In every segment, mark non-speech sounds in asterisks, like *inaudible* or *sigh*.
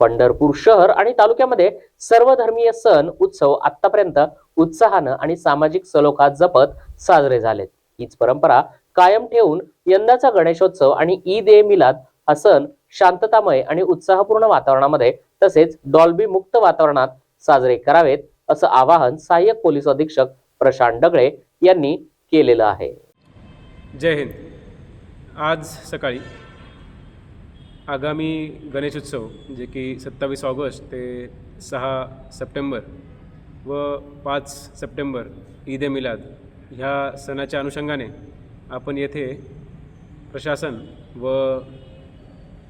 पंढरपूर शहर आणि तालुक्यामध्ये सर्वधर्मीय सण उत्सव आतापर्यंत उत्साहानं आणि सामाजिक सलोखा जपत साजरे झालेत. हीच परंपरा कायम ठेवून यंदाचा गणेशोत्सव आणि ईद ए मिलाद हा सण शांततामय आणि उत्साहपूर्ण वातावरणामध्ये तसेच डॉल्बी मुक्त वातावरणात साजरे करावेत असं आवाहन सहाय्यक पोलीस अधीक्षक प्रशांत डगळे यांनी केलेलं आहे. जय हिंद. आज सकाळी आगामी गणेशोत्सव जे की सत्तावीस ऑगस्ट ते सहा सप्टेंबर व पाच सप्टेंबर ईद ए मिलाद ह्या सणाच्या अनुषंगाने आपण येथे प्रशासन व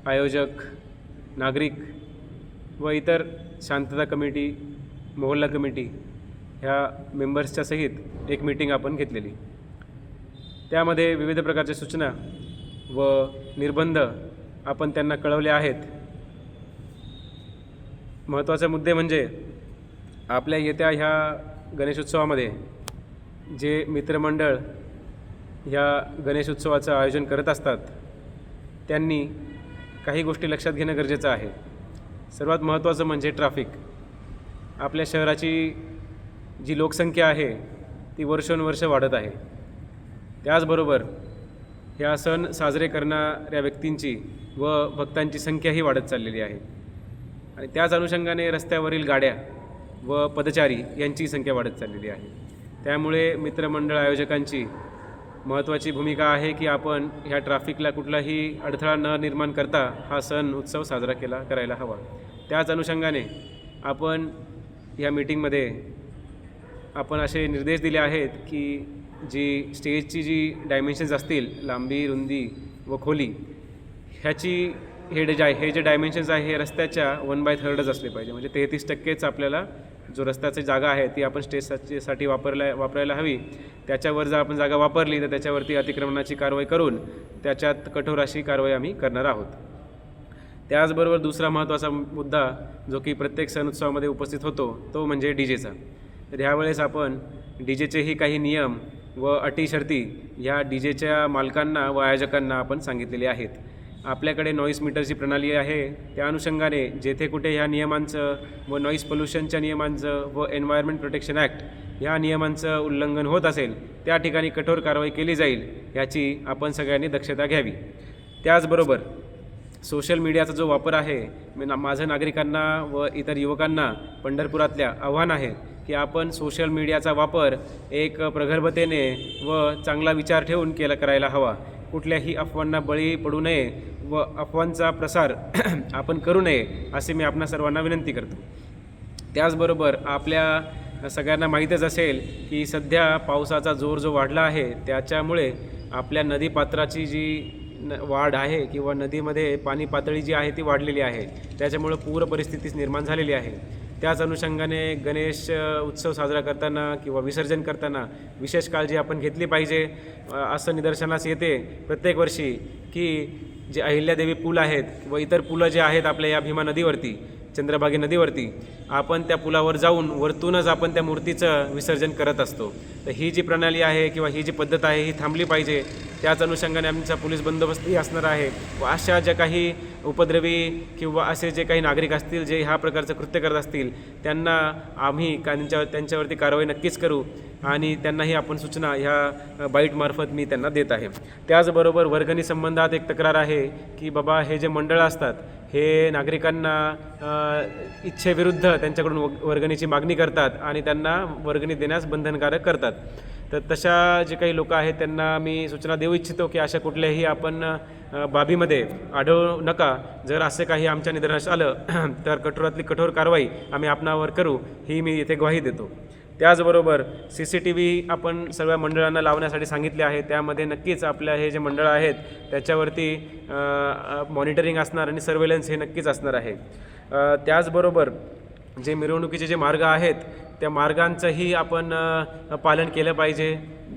आयोजक नागरिक व इतर शांतता कमिटी मोहल्ला कमिटी ह्या मेंबर्सच्या सहित एक मीटिंग आपण घेतलेली. त्यामध्ये विविध प्रकारच्या सूचना व निर्बंध आपण त्यांना कळवले आहेत. महत्त्वाचे मुद्दे म्हणजे आपल्या येत्या ह्या गणेशोत्सवामध्ये जे मित्रमंडळ ह्या गणेशोत्सवाचं आयोजन करत असतात त्यांनी काही गोष्टी लक्षात घेणं गरजेचं आहे. सर्वात महत्त्वाचं म्हणजे ट्रॅफिक आपल्या शहराची जी लोकसंख्या आहे ती वर्षोनुवर्ष वाढत आहे. त्याचबरोबर ह्या सण साजरे करणाऱ्या व्यक्तींची व भक्तांची संख्याही वाढत चाललेली आहे. आणि त्याच अनुषंगाने रस्त्यावरील गाड्या व पदचारी यांची संख्या वाढत चाललेली आहे. त्यामुळे मित्रमंडळ आयोजकांची महत्त्वाची भूमिका आहे की आपण ह्या ट्रॅफिकला कुठलाही अडथळा न निर्माण करता हा सण उत्सव साजरा केला करायला हवा. त्याच अनुषंगाने आपण या मीटिंगमध्ये आपण असे निर्देश दिले आहेत की जी स्टेजची जी डायमेन्शन्स असतील लांबी रुंदी व खोली ह्याची हे जे आहे हे जे डायमेन्शन्स आहे हे रस्त्याच्या वन बाय थर्डच असले पाहिजे. म्हणजे तेहतीस टक्केच आपल्याला जो रस्त्याची जागा आहे ती आपण स्टेजसाठी वापरल्या वापरायला हवी. त्याच्यावर जर आपण जागा वापरली तर त्याच्यावरती अतिक्रमणाची कारवाई करून त्याच्यात कठोर अशी कारवाई आम्ही करणार आहोत. त्याचबरोबर दुसरा महत्त्वाचा मुद्दा जो की प्रत्येक सण उत्सवामध्ये उपस्थित होतो तो म्हणजे डी जेचा तर ह्यावेळेस आपण डी जेचेही काही नियम व अटी शर्ती ह्या डी जेच्या मालकांना व आयोजकांना आपण सांगितलेले आहेत. आपल्याकडे नॉईस मीटरची प्रणाली आहे. त्या अनुषंगाने जेथे कुठे ह्या नियमांचं व नॉईस पोल्युशनच्या नियमांचं व एन्व्हायरमेंट प्रोटेक्शन ॲक्ट ह्या नियमांचं उल्लंघन होत असेल त्या ठिकाणी कठोर कारवाई केली जाईल याची आपण सगळ्यांनी दक्षता घ्यावी. त्याचबरोबर सोशल मीडियाचा जो वापर आहे मी ना माझं नागरिकांना व इतर युवकांना पंढरपुरातल्या आव्हान आहे की आपण सोशल मीडियाचा वापर एक प्रगल्भतेने व चांगला विचार ठेवून केला करायला हवा. कुठल्याही अफवांना बळी पडू नये व अफवांचा प्रसार *clears throat* आपण करू नये असे मी आपणा सर्वांना विनंती करतो. त्याचबरोबर आपल्या सगळ्यांना माहीतच असेल की सध्या पावसाचा जोर जो वाढला आहे त्याच्यामुळे आपल्या नदीपात्राची जी न वाढ आहे किंवा नदीमध्ये पाणी पातळी जी आहे ती वाढलेली आहे. त्याच्यामुळं पूर परिस्थितीच निर्माण झालेली आहे. त्याच अनुषंगाने गणेश उत्सव साजरा करताना किंवा विसर्जन करताना विशेष काळजी आपण घेतली पाहिजे. असं निदर्शनास येते प्रत्येक वर्षी की जे अहिल्यादेवी पूल आहेत व इतर पुलं जे आहेत आपल्या या भीमा नदीवरती चंद्रभागी नदीवरती आपण त्या पुलावर जाऊन वरतूनच आपण त्या मूर्तीचं विसर्जन करत असतो. तर ही जी प्रणाली आहे किंवा ही जी पद्धत आहे ही थांबली पाहिजे. त्याच अनुषंगाने आमचा पोलीस बंदोबस्तही असणार आहे. व अशा ज्या काही उपद्रवी किंवा असे जे काही नागरिक असतील जे ह्या प्रकारचं कृत्य करत असतील त्यांना आम्ही का त्यांच्या त्यांच्यावरती कारवाई नक्कीच करू आणि त्यांनाही आपण सूचना ह्या बाईटमार्फत मी त्यांना देत आहे. त्याचबरोबर वर्गणी संबंधात एक तक्रार आहे की बाबा हे जे मंडळं असतात हे नागरिकांना इच्छेविरुद्ध त्यांच्याकडून व- वर्गणीची मागणी करतात आणि त्यांना वर्गणी देण्यास बंधनकारक करतात. तर तशा जे काही लोक आहेत त्यांना मी सूचना देऊ इच्छितो की अशा कुठल्याही आपण बाबीमध्ये आढळू नका. जर असं काही आमच्या निदर्शनास आलं *clears throat* तर कठोरातली कठोर कारवाई आम्ही आपणावर करू ही मी इथे ग्वाही देतो. त्याचबरोबर सी सी टी व्ही आपण सगळ्या मंडळांना लावण्यासाठी सांगितले आहे. त्यामध्ये नक्कीच आपल्या हे जे मंडळं आहेत त्याच्यावरती मॉनिटरिंग असणार आणि सर्वेलन्स हे नक्कीच असणार आहे. त्याचबरोबर जे मिरवणुकीचे जे मार्ग आहेत त्या मार्गांचंही आपण पालन केलं पाहिजे.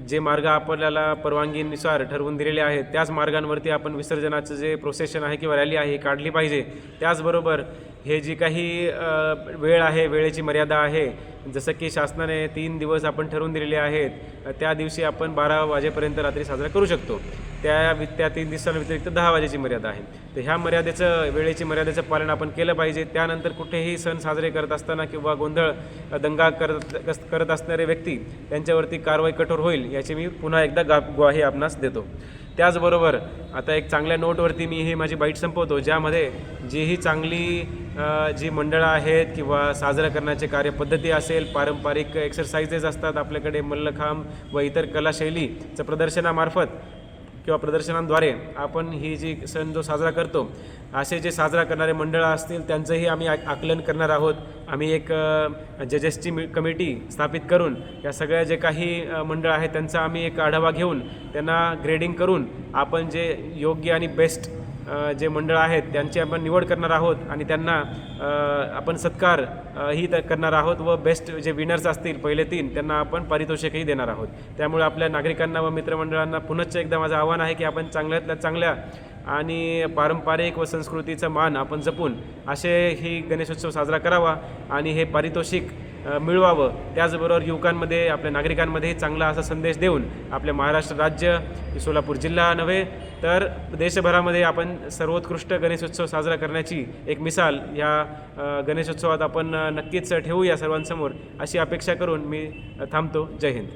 जे मार्ग आपल्याला परवानगीनुसार ठरवून दिलेले आहेत त्याच मार्गांवरती आपण विसर्जनाचं जे प्रोसेशन आहे किंवा रॅली आहे काढली पाहिजे. त्याचबरोबर हे जी काही वेळ आहे वेळेची मर्यादा आहे जसं की शासनाने तीन दिवस आपण ठरवून दिलेले आहेत त्या दिवशी आपण बारा वाजेपर्यंत रात्री साजरा करू शकतो. त्या वि- त्या तीन दिवसांव्यतिरिक्त दहा वाजेची मर्यादा आहे. तर ह्या मर्यादेचं वेळेची मर्यादेचं पालन आपण केलं पाहिजे. त्यानंतर कुठेही सण साजरे करत असताना किंवा गोंधळ दंगा करत कस- करत असणारे व्यक्ती त्यांच्यावरती कारवाई कठोर होईल याची मी पुन्हा एकदा गा ग्वाही आपणास देतो. त्याचबरोबर आता एक चांगल्या नोटवरती मी हे माझी बाईट संपवतो ज्यामध्ये जी ही चांगली जी मंडळं आहेत किंवा साजरा करण्याचे कार्यपद्धती असेल पारंपरिक एक्सरसाइजेस असतात आपल्याकडे मल्लखांब व इतर कलाशैलीचं प्रदर्शनामार्फत किंवा प्रदर्शनांद्वारे आपण ही जी सण जो साजरा करतो असे जे साजरा करणारे मंडळं असतील त्यांचंही आम्ही आकलन करणार आहोत. आम्ही एक जजेसची मि कमिटी स्थापित करून या सगळ्या जे काही मंडळं मंडळ आहेत त्यांचा आम्ही एक आढावा घेऊन त्यांना ग्रेडिंग करून आपण जे योग्य आणि बेस्ट जे मंडळ आहेत त्यांची आपण निवड करणार आहोत आणि त्यांना आपण सत्कार ही त- करणार आहोत व बेस्ट जे विनर्स असतील पहिले तीन त्यांना आपण पारितोषिकही देणार आहोत. त्यामुळे आपल्या नागरिकांना व मित्रमंडळांना पुनश्च एकदा माझं आव्हान आहे की आपण चांगल्यातल्या चांगल्या आणि पारंपरिक व संस्कृतीचा मान आपण जपून असे ही गणेशोत्सव साजरा करावा आणि हे पारितोषिक मिळवावं. त्याचबरोबर युवकांमध्ये आपल्या नागरिकांमध्ये चांगला असा संदेश देऊन आपले महाराष्ट्र राज्य सोलापूर जिल्हा नव्हे तर देशभरामध्ये आपण सर्वोत्कृष्ट गणेशोत्सव साजरा करण्याची एक मिसाल या गणेशोत्सवात आपण नक्कीच ठेवू या सर्वांसमोर अशी अपेक्षा करून मी थांबतो. जय हिंद.